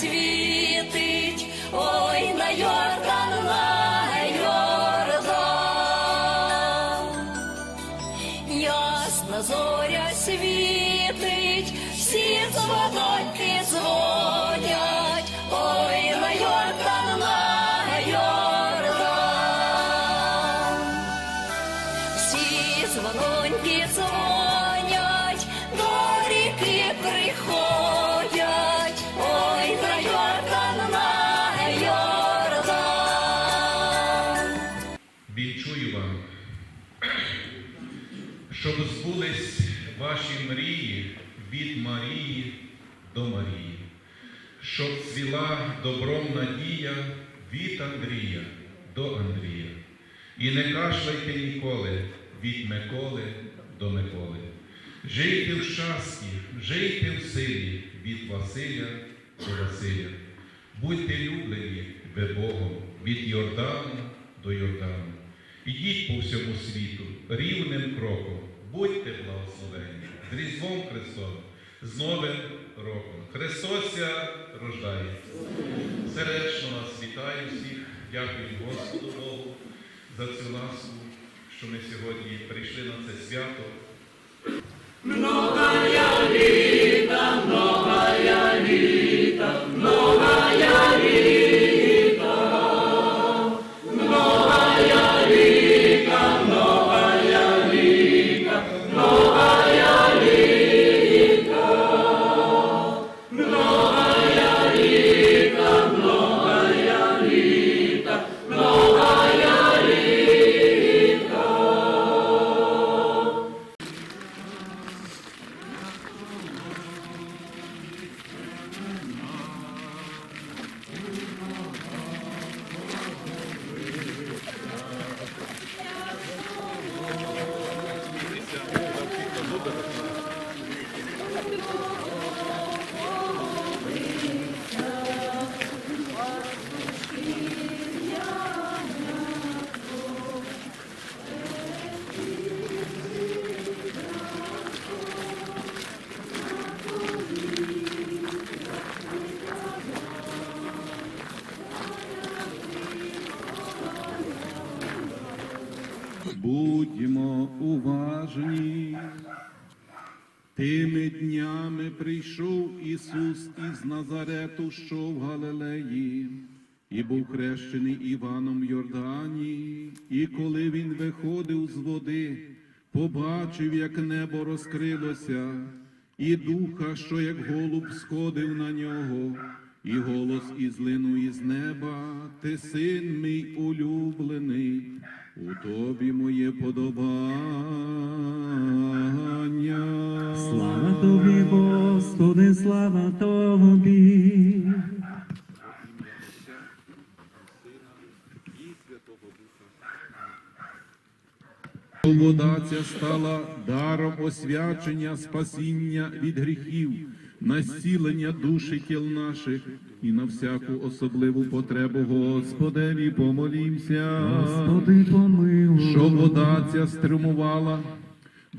світить, добром надія від Андрія до Андрія. І не кашляйте ніколи від Миколи до Миколи. Жийте в щасті, жийте в силі від Василя до Василя. Будьте люблені ви Богом від Йордану до Йордану. Ідіть по всьому світу рівним кроком, будьте благословені з Різдвом Христовим, з Новим роком. Христося рождає. Сердечно вас вітаю всіх, дякую Господу Богу за цю ласку, що ми сьогодні прийшли на це свято. Днями прийшов Ісус із Назарету, що в Галилеї, і був хрещений Іваном в Йордані. І коли він виходив з води, побачив, як небо розкрилося, і духа, що як голуб сходив на нього, і голос ізлинув із неба, ти син мій улюблений, у тобі моє подобання. Слава тобі, Господи, слава тобі. Вода ця стала даром освячення, спасіння від гріхів, на зцілення душі тіл наших і на всяку особливу потребу Господеві помолімся. Господи, помилуй. Що вода ця стримувала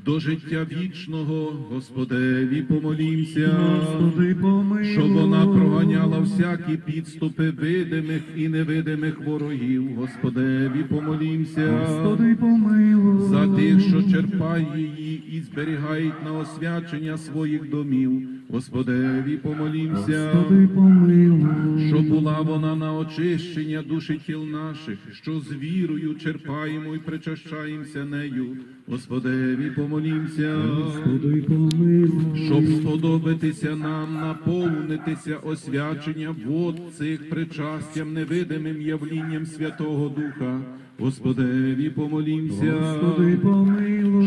до життя вічного, Господеві помолімся. Господи, помилуй. Щоб вона проганяла всякі підступи видимих і невидимих ворогів, Господеві помолімся. Господи, помилуй. За тих, що черпають її і зберігають на освячення своїх домів, Господеві помолімся. Господи, помилуй. Щоб була вона на очищення душі тіл наших, що з вірою черпаємо і причащаємося нею, Господеві помолімся. Господи. Щоб сподобатися нам наповнитися освячення вод цих причастям невидимим явлінням Святого Духа, Господеві помолімся. Господи, помилуй.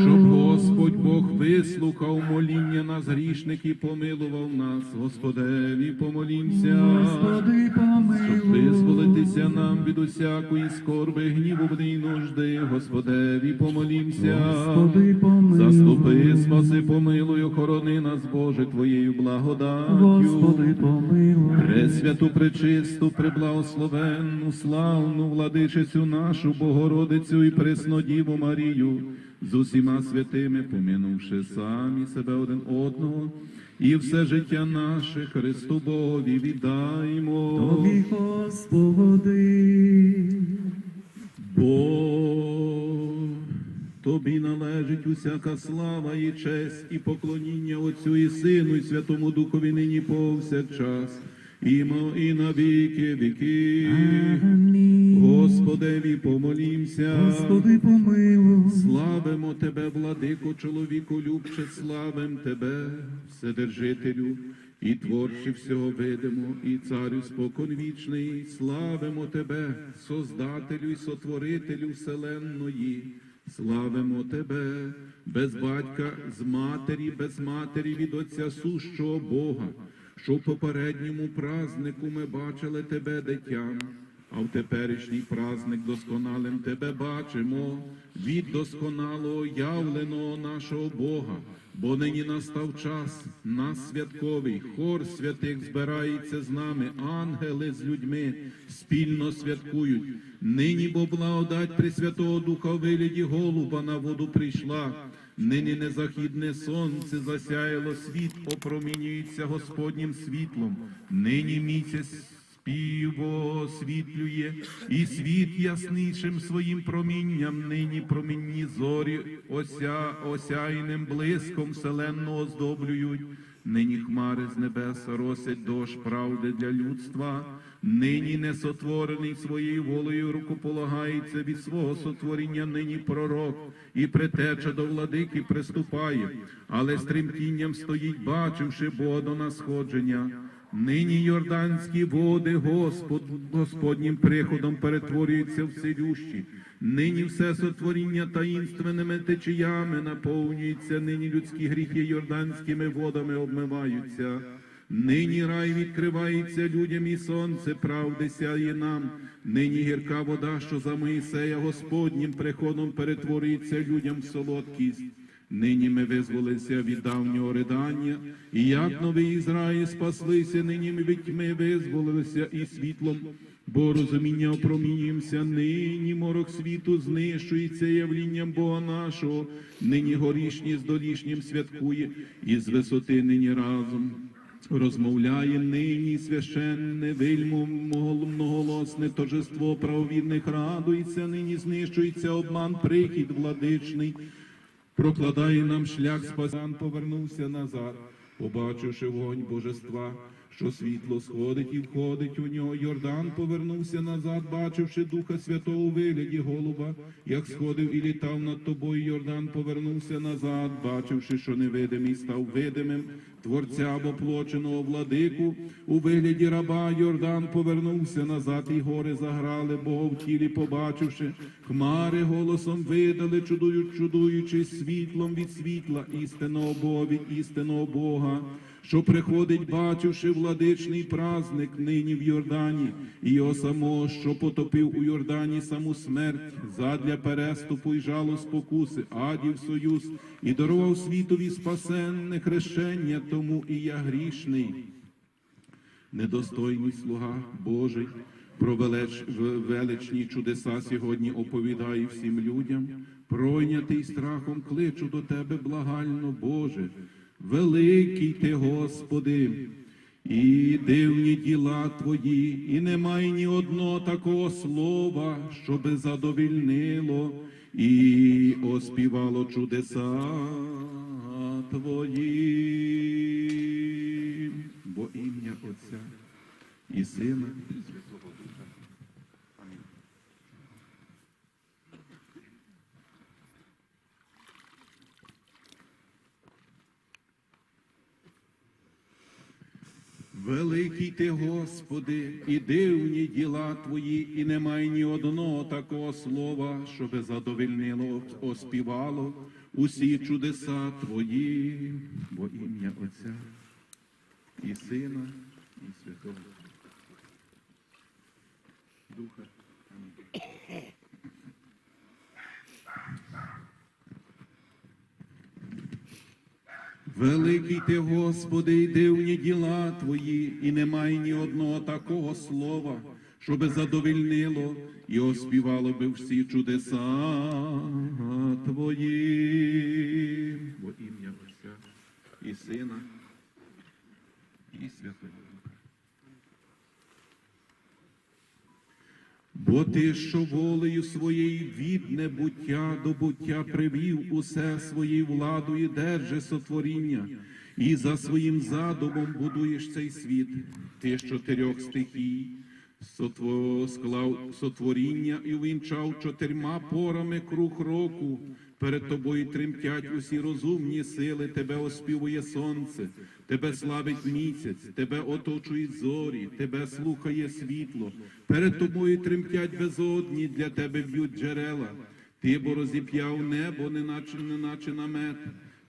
Господь Бог вислухав моління нас грішних і помилував нас, Господеві помолімся. Господи, Щоб визволитися нам від усякої скорби, гніву і нужди, Господеві помолімся. Господи, помилуй. Заступи, спаси, помилуй, охорони нас, Боже, Твоєю благодаттю. Господи, помилуй. Пресвяту, пречисту, преблагословенну, славну владичицю нашу Богородицю і Преснодіву Марію, з усіма святими, помінувши самі себе один одного, і все життя наше Христу Богові віддаймо. Тобі, Господи, Бо тобі належить усяка слава і честь, і поклоніння Отцю і Сину, і Святому Духові нині повсякчас, і, мо- і на віки віки. Господеві помолімся. Господи, помилуй. Славимо Тебе, владико, чоловіку любче, славим Тебе, Вседержителю, і творче всього видимо, і царю спокон вічний, славимо Тебе, Создателю і Сотворителю вселенної, славимо Тебе, без батька, з матері, без матері від Отця сущого Бога, що в попередньому празнику ми бачили Тебе, дитям. А в теперішній праздник досконалим тебе бачимо, від досконалого явленого нашого Бога, бо нині настав час, нас святковий, хор святих збирається з нами, ангели з людьми спільно святкують. Нині бо благодать Пресвятого Духа в вигляді голуба на воду прийшла. Нині незахідне сонце засяяло світ, опромінюється Господнім світлом. Нині місяць співо освітлює, і світ яснішим своїм промінням нині промінні зорі ося, осяйним блиском вселенну оздоблюють. Нині хмари з небеса росять дощ правди для людства. Нині несотворений своєю волею рукополагається від свого сотворіння нині пророк, і притеча до владики приступає, але з стоїть, бачивши Бога до насходження. Нині йорданські води Господ, Господнім приходом перетворюються в цілющі. Нині все сотворіння таїнственними течіями наповнюється, нині людські гріхи йорданськими водами обмиваються. Нині рай відкривається людям, і сонце правди сяє нам. Нині гірка вода, що за Моїсея Господнім приходом перетворюється людям в солодкість. Нині ми визволилися від давнього ридання, і як новий Ізраїль спаслися, нині ми тьми визволилися і світлом, бо розуміння опромінюємося, нині морок світу знищується явлінням Бога нашого, нині горішні з долішнім святкує, і з висоти нині разом. Розмовляє нині священне вильмо мого- торжество правовірних радується, нині знищується обман, прихід владичний прокладає нам шлях спасян, повернувся назад, побачивши вогонь божества, що світло сходить і входить у нього. Йордан повернувся назад, бачивши Духа Святого у вигляді голуба, як сходив і літав над тобою. Йордан повернувся назад, бачивши, що невидимий став видимим. Творця воплоченого владику у вигляді раба Йордан повернувся назад, і гори заграли, Бога в тілі побачивши, хмари голосом видали, чудують, чудуючи світлом від світла, істинного Бога від істинного Бога, що приходить, бачивши владичний праздник нині в Йордані, і його самого, що потопив у Йордані саму смерть, задля переступу й жалу спокуси, адів союз, і дарував світові спасенне хрещення, тому і я грішний недостойний слуга Божий, про велич, величні чудеса сьогодні оповідаю всім людям. Пройнятий страхом кличу до тебе благально, Боже, великий ти, Господи, і дивні діла Твої, і немає ні одного такого слова, щоби задовільнило і оспівало чудеса Твої, бо ім'я Отця і Сина і Святого Духа. Амінь. Великий ти, Господи, і дивні діла Твої, і немає ні одного такого слова, щоби задовільнило, оспівало усі чудеса Твої, бо ім'я Отця і Сина, і Святого Духа. Амінь. Великий ти, Господи, і дивні діла Твої, і немає ні одного такого слова, щоби задовільнило і оспівало би всі чудеса Твої, бо ім'я Отця і Сина, ти, що волею своєю від небуття до буття привів усе своєю владою держи сотворіння, і за своїм задумом будуєш цей світ, ти з чотирьох стихій. Сотво, склав сотворіння і увінчав чотирма порами круг року. Перед тобою тремтять усі розумні сили, тебе оспівує сонце, тебе славить місяць, тебе оточують зорі, тебе слухає світло. Перед тобою тремтять безодні, для тебе б'ють джерела. Ти бо розіп'яв небо, неначе, неначе намет.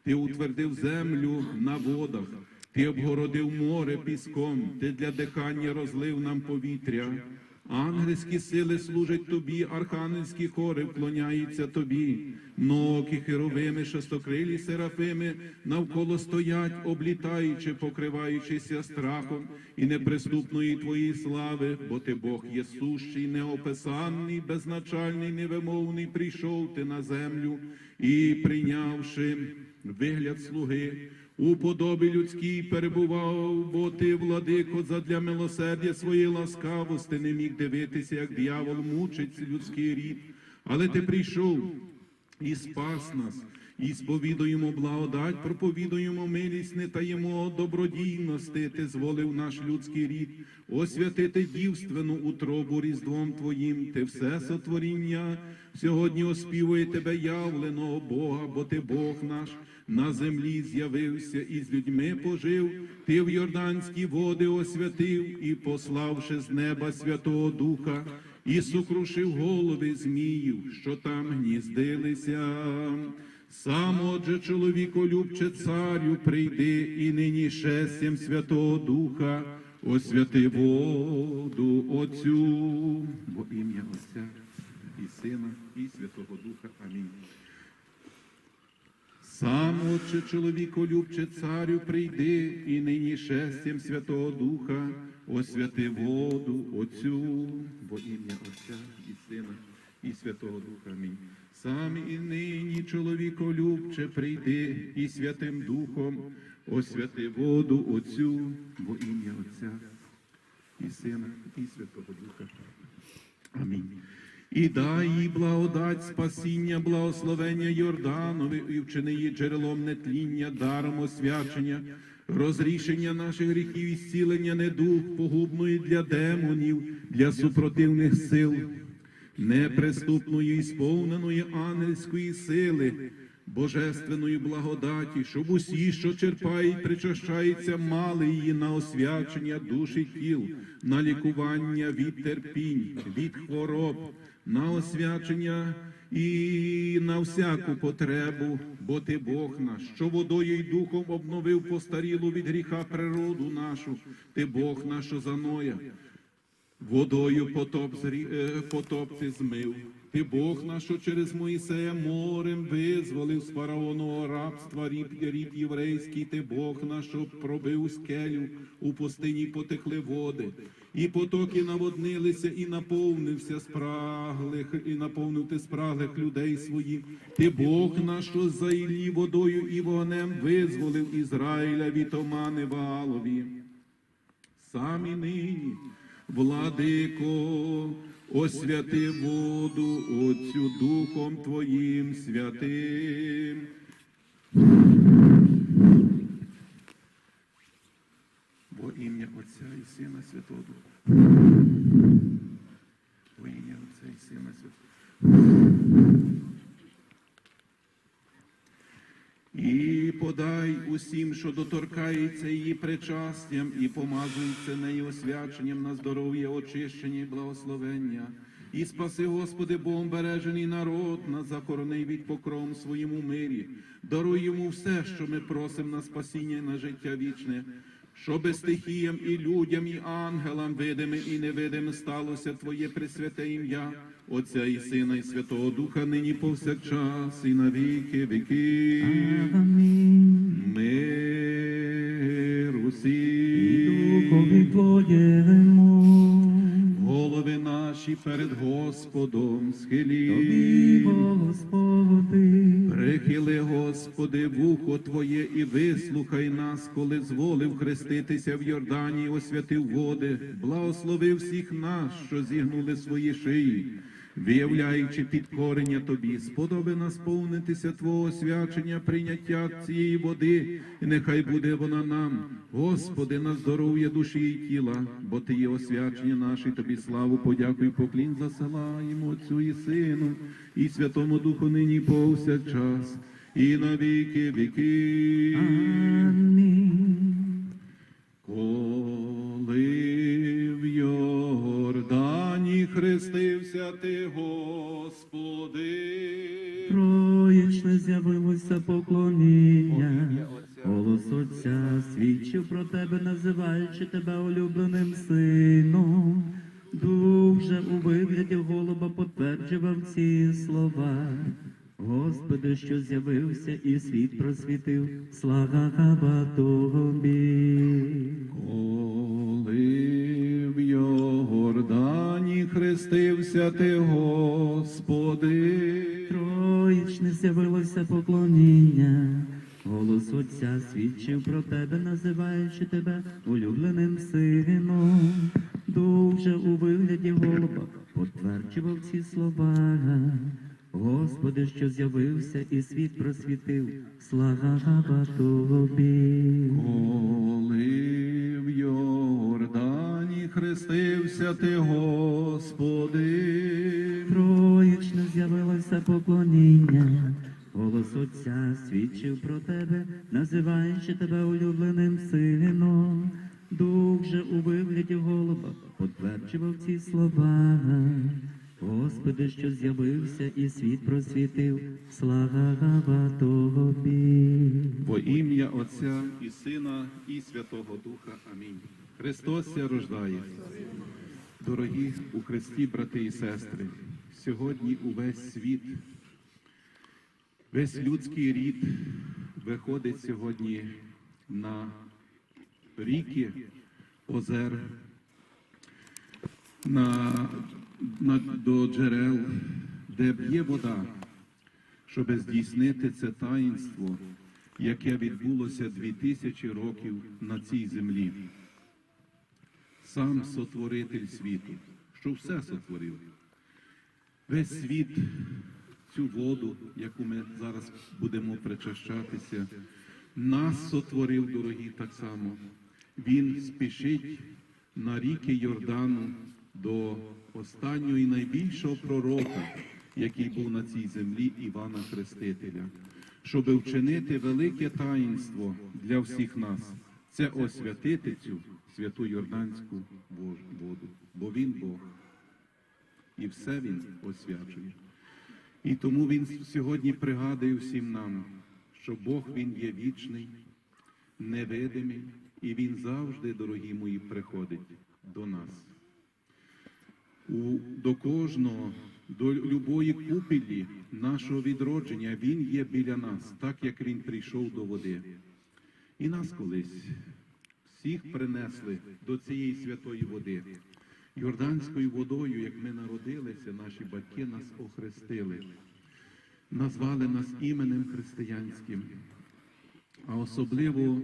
Ти утвердив землю на водах. Ти обгородив море піском, ти для дихання розлив нам повітря. Ангельські сили служать тобі, архангельські хори вклоняються тобі. Многі херовими, шестокрилі серафими навколо стоять, облітаючи, покриваючися страхом і неприступної твоєї слави, бо ти Бог є сущий, неописанний, безначальний, невимовний, прийшов ти на землю і прийнявши вигляд слуги. У подобі людській перебував, бо ти, владико, задля милосердя своєї ласкавости не міг дивитися, як диявол мучить людський рід. Але ти прийшов і спас нас, і сповідуємо благодать, проповідуємо милість, не таємо добродійності, ти зволив наш людський рід, освятити дівственну утробу різдвом Твоїм, ти все сотворіння. Сьогодні оспівує тебе явленого Бога, бо ти Бог наш. На землі з'явився і з людьми пожив, ти в Йорданські води освятив і, пославши з неба Святого Духа, і сукрушив голови зміїв, що там гніздилися. Сам, отже, чоловіколюбче царю, прийди і нині шестям Святого Духа, освяти воду Отцю, во ім'я Отця і Сина, і Святого Духа. Амінь. Сам, Отче, чоловіколюбче царю, прийди і нині шестям Святого Духа, освяти воду Отцю, во ім'я Отця і Сина, і Святого Духа. Амінь. Сам і нині, чоловіколюбче, прийди і Святим Духом, освяти воду Отцю, во ім'я Отця і Сина, і Святого Духа. Амінь. І дай їй благодать спасіння, благословення Йорданові, і вчини її джерелом нетління, даром освячення, розрішення наших гріхів і зцілення недух, погубної для демонів, для супротивних сил, неприступної і сповненої ангельської сили, божественної благодаті, щоб усі, що черпають, причащаються, мали її на освячення душі тіл, на лікування від терпінь, від хвороб, на освячення і на всяку потребу, бо ти Бог наш, що водою й духом обновив постарілу від гріха природу нашу, ти Бог наш, заноя. Водою потоп, зрі- е, потоп ти змив. Ти Бог наш, що через Моїсея морем визволив з фараонового рабства рід, рід єврейський, ти Бог наш, що пробив скелю, у пустині потекли води, і потоки наводнилися, і наповнився спраглих, і наповнив ти спраглих людей своїх. Ти Бог наш, що за водою і вогнем визволив Ізраїля від омани Ваалові. Самі нині, владико, освяти воду Отцю Духом Твоїм святим. Во ім'я Отця і Сина Святого Духа. Во ім'я Отця і Сина Святого. І подай усім, що доторкається її причастям і помазується нею освяченням на здоров'я, очищення і благословення. І спаси, Господи, Богом бережений народ, на захорони від покром своєму мирі. Даруй йому все, що ми просимо на спасіння і на життя вічне. Щоби стихіям і людям, і ангелам, видимим і невидимим, сталося Твоє пресвяте ім'я, Отця і Сина, і Святого Духа, нині повсякчас, і на віки віки. Мир усім. Голови наші перед Господом тобі, схилі. Господи, Прихили, Господи, вухо Твоє і вислухай нас, коли зволив хреститися в Йордані, освятив води, благослови всіх нас, що зігнули свої шиї, виявляючи підкорення Тобі, сподоби нас повнитися Твого свячення, прийняття цієї води, і нехай буде вона нам, Господи, на здоров'я душі і тіла, бо Ти є освячення наше, Тобі славу, подяку і поклін засилаємо Отцю і Сину, і Святому Духу нині повсякчас, і на віки віки. Амінь. Коли Йордані хрестився ти, Господи. Троєчне з'явилося поклоніння. Голос Отця свідчив про тебе, називаючи тебе улюбленим сином. Дух же у вигляді голуба потверджував ці слова. Господи, що з'явився і світ просвітив, слава Тобі. Хрестився ти, Господи. Троїчне з'явилося поклоніння. Голос Отця свідчив про тебе, називаючи тебе улюбленим сином. Дух же у вигляді голуба потверджував ці слова. Господи, що з'явився і світ просвітив, слава Тобі. Коли хрестився ти, Господи. Троїчне з'явилося поклоніння. Голос Отця свідчив про тебе, називаючи тебе улюбленим сином. Дух же у вигляді голуба потверджував ці слова. Господи, що з'явився і світ просвітив, слава Тобі. Во ім'я Отця і Сина, і Святого Духа. Амінь. Христос ся рождає. Дорогі у Христі, брати і сестри, сьогодні увесь світ, весь людський рід виходить сьогодні на ріки, озер, на, на, до джерел, де б'є вода, щоб здійснити це таїнство, яке відбулося дві тисячі років на цій землі. Сам сотворитель світу, що все сотворив. Весь світ, цю воду, яку ми зараз будемо причащатися, нас сотворив, дорогі, так само. Він спішить на ріки Йордану до останнього і найбільшого пророка, який був на цій землі Івана Хрестителя, щоб вчинити велике таїнство для всіх нас. Це освятити цю святу Йорданську воду, бо він Бог. І все він освячує. І тому він сьогодні пригадує всім нам, що Бог він є вічний, невидимий, і він завжди, дорогі мої, приходить до нас. У, до кожного, до любої купелі нашого відродження він є біля нас, так як він прийшов до води. І нас колись всіх принесли до цієї святої води. Йорданською водою, як ми народилися, наші батьки нас охрестили, назвали нас іменем християнським. А особливо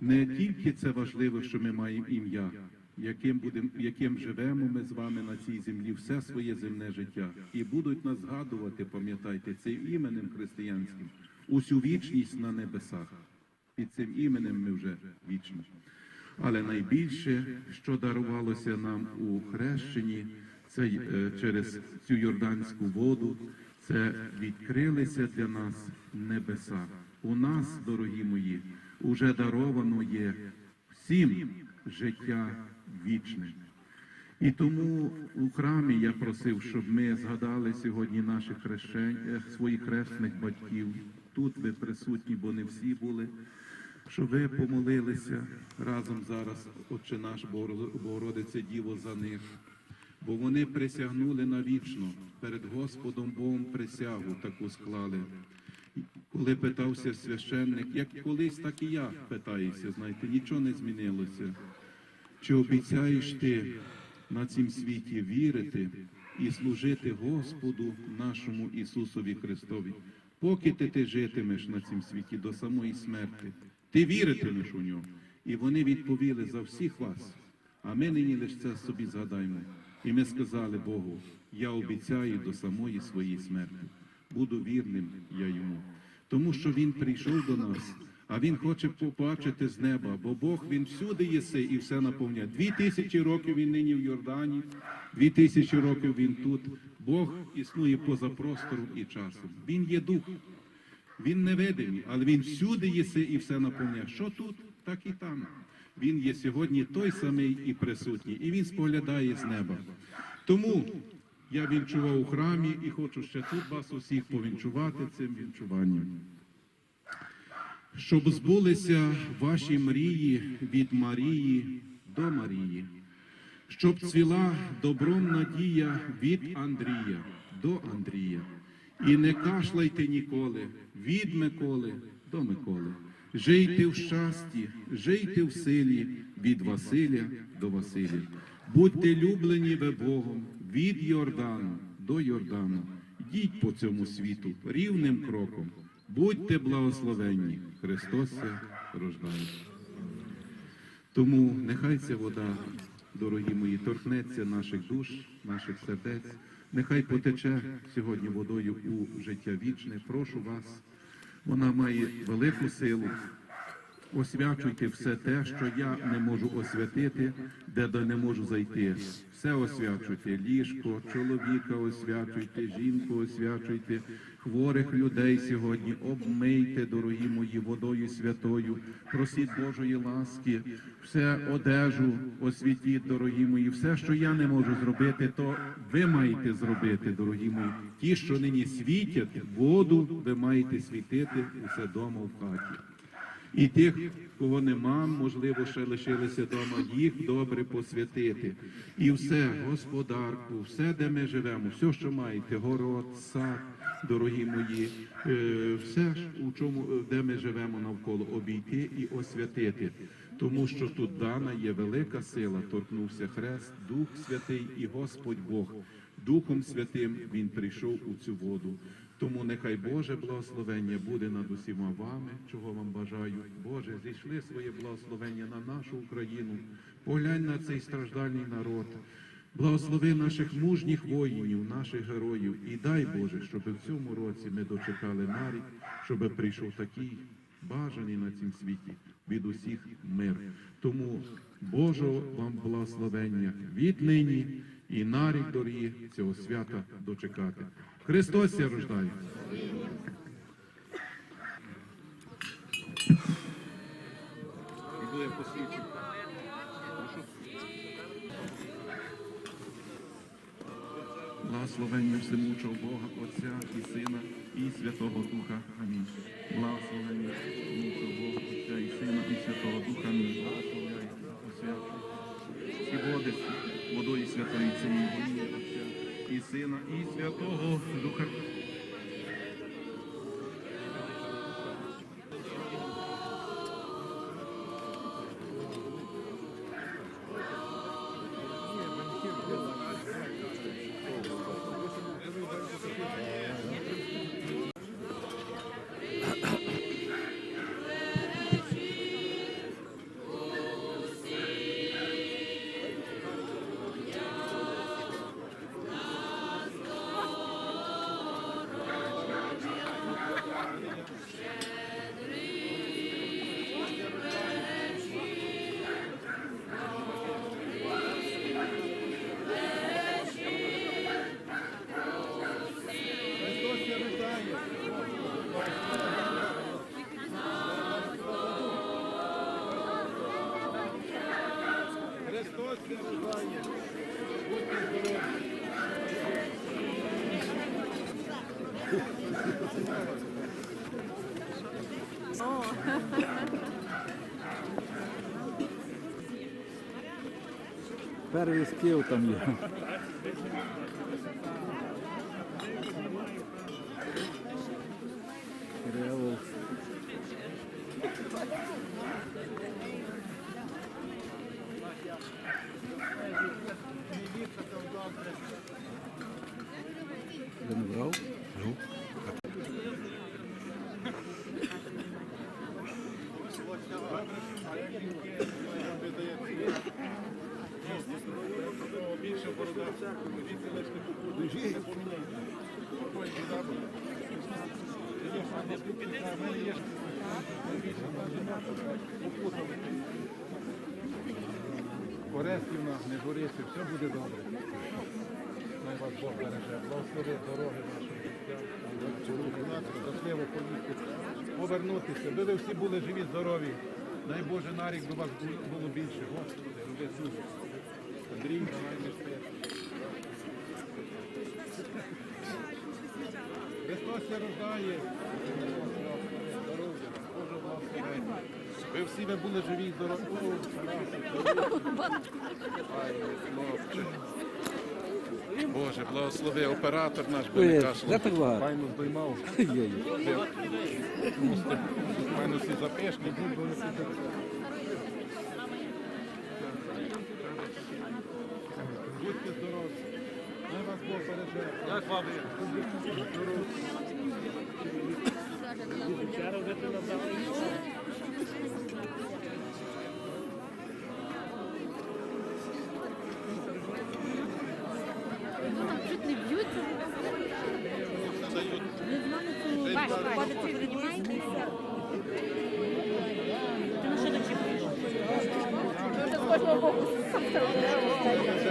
не тільки це важливо, що ми маємо ім'я, яким, яким живемо ми з вами на цій землі все своє земне життя. І будуть нас згадувати, пам'ятайте, цим іменем християнським, усю вічність на небесах. Під цим іменем ми вже вічні. Але найбільше, що дарувалося нам у хрещенні, це е, через цю йорданську воду, це відкрилися для нас небеса. У нас, дорогі мої, уже даровано є всім життя вічне. І тому у храмі я просив, щоб ми згадали сьогодні наших хрещень, е, своїх хресних батьків. Тут ви присутні, бо не всі були. Щоб ви помолилися разом зараз, Отче наш Богородице Діво, за них, бо вони присягнули навічно перед Господом Богом присягу таку склали. Коли питався священник, як колись, так і я питаюся, знаєте, нічого не змінилося. Чи обіцяєш ти на цім світі вірити і служити Господу нашому Ісусові Христові? поки ти, ти житимеш на цім світі до самої смерти, ти віритимеш у нього. І вони відповіли за всіх вас. А ми нині лише це собі згадаємо. І ми сказали Богу, я обіцяю до самої своєї смерти. Буду вірним я йому. Тому що він прийшов до нас, а він хоче побачити з неба, бо Бог він всюди єси і все наповняє. Дві тисячі років він нині в Йордані, дві тисячі років він тут. Бог існує поза простором і часом. Він є дух. Він невидимий, але він всюди єси і все наповняє. Що тут, так і там. Він є сьогодні той самий і присутній, і він споглядає з неба. Тому я вінчував у храмі і хочу ще тут вас усіх повінчувати цим вінчуванням. Щоб збулися ваші мрії від Марії до Марії, щоб цвіла добром надія від Андрія до Андрія. І не кашляйте ніколи від Миколи до Миколи. Жийте в щасті, жийте в силі від Василя до Василя. Будьте люблені ви Богом від Йордану до Йордану. Йдіть по цьому світу рівним кроком. Будьте благословенні. Христос рождає. Тому нехай ця вода, дорогі мої, торкнеться наших душ, наших сердець. Нехай потече сьогодні водою у життя вічне. Прошу вас, вона має велику силу. Освячуйте все те, що я не можу освятити, де не можу зайти. Все освячуйте, ліжко, чоловіка освячуйте, жінку освячуйте, хворих людей сьогодні обмийте, дорогі мої, водою святою, просіть Божої ласки, все одежу освітіть, дорогі мої, все, що я не можу зробити, то ви маєте зробити, дорогі мої. Ті, що нині світять, воду ви маєте світити усе дома в хаті. І тих, кого нема, можливо, ще лишилися вдома, їх добре посвятити. І все, господарку, все, де ми живемо, все, що маєте, город, сад, дорогі мої, е, все, у чому, е, де ми живемо навколо, обійти і освятити. Тому що тут дана є велика сила, торкнувся хрест, Дух Святий і Господь Бог. Духом Святим Він прийшов у цю воду. Тому нехай Боже благословення буде над усіма вами, чого вам бажаю. Боже, зійшли своє благословення на нашу Україну. Поглянь на цей страждальний народ. Благослови наших мужніх воїнів, наших героїв, і дай Боже, щоб в цьому році ми дочекали на рік, щоб прийшов такий бажаний на цім світі від усіх мир. Тому Божого вам благословення віднині і на рік дорогі цього свята дочекати. Христос буде посвідчено. Благословення всемучого Бога, Отця і Сина, і Святого Духа. Амінь. Благословення всемучого Бога, Отця і Сина, і Святого Духа. Амінь. Благословляй, освячуй. І води водою святої цієї і Сина, і Святого Духа. Перший спів там є. Кирило. Я не брав? Ну. Більше борода, віці лише не попутає, не поміняє. Попутали борися, все буде добре. Най вас Бог береже. Благослови дороги наші. Щасливо поїхати, повернутися. Би ви всі були живі, здорові. Дай Боже, на рік би вас було більше. Господи, роби суд. Андрій, давай не спи. Христос рождає. Здоров'я, Боже благослови. Ви всі ви були живі, здорові. Ай, хлопче. Боже, благослови оператор наш Де так багато? Файно здоймав. Файно всі запешні. Будьте здорові. Най вас Бог береже. Як вам? Це кожен день.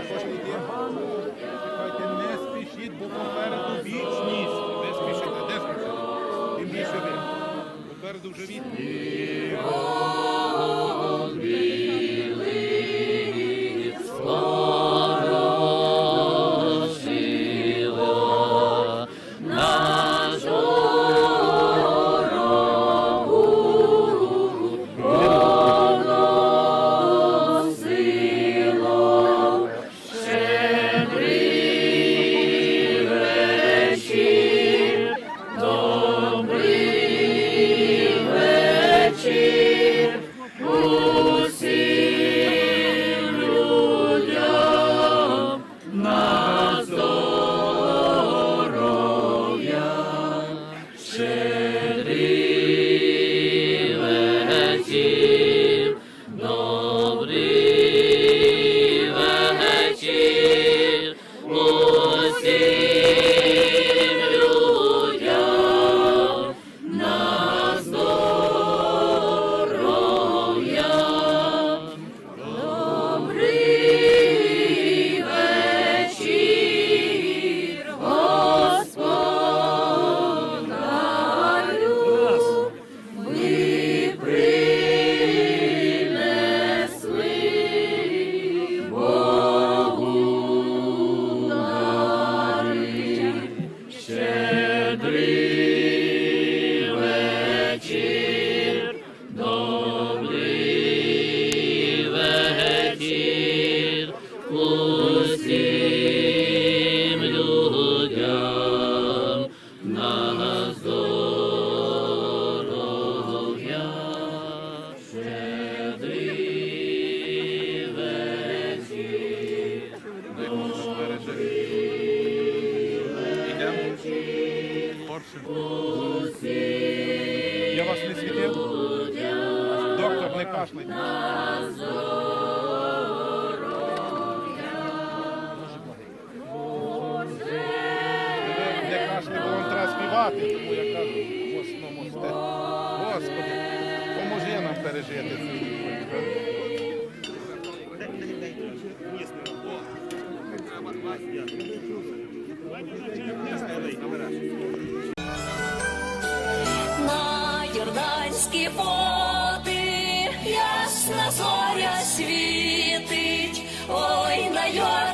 Господи, поможи нам пережити це. На Йорданські води ясна зоря світить, ой, на Йордан,